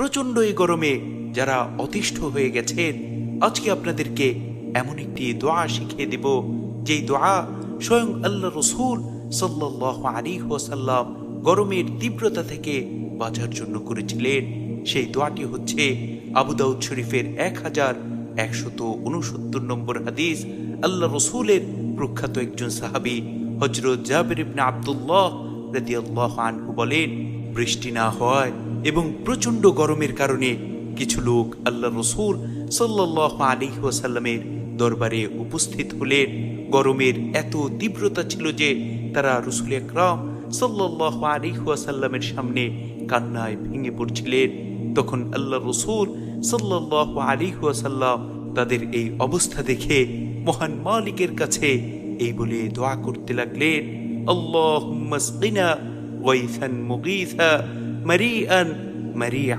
প্রচণ্ড এই গরমে যারা অতিষ্ঠ হয়ে গেছেন, আজকে আপনাদেরকে এমন একটি দোয়া শিখিয়ে দেব। যেই দোয়া স্বয়ং আল্লাহ রসুল সাল্লাহ আলী ওয়াসাল্লাম গরমের তীব্রতা থেকে বাঁচার জন্য করেছিলেন। সেই দোয়াটি হচ্ছে আবু দাউদ শরীফের এক হাজার একশত উনসত্তর নম্বর হাদিস। আল্লাহ রসুলের প্রখ্যাত একজন সাহাবী হজরত জাবির ইবনে আব্দুল্লাহ রাদিয়াল্লাহু আনহু বলেন বৃষ্টি না হওয়ায় এবং প্রচণ্ড গরমের কারণে কিছু লোক আল্লাহ রসুল সাল্লাহ আলী ওয়াসাল্লামের দরবারে উপস্থিত হলেন। গরমের এত তীব্রতা ছিল যে তারা রসুল একরাম সাল্লাহ আলী ওয়াসাল্লামের সামনে কান্নায় ভেঙে পড়ছিলেন। তখন আল্লাহ রসুল সাল্লাহ আলী ওয়াসাল্লাম তাদের এই অবস্থা দেখে মহান মালিকের কাছে এই বলে দোয়া করতে লাগলেন। আল্লাহ غيثا مغيثا مريئا مريعا.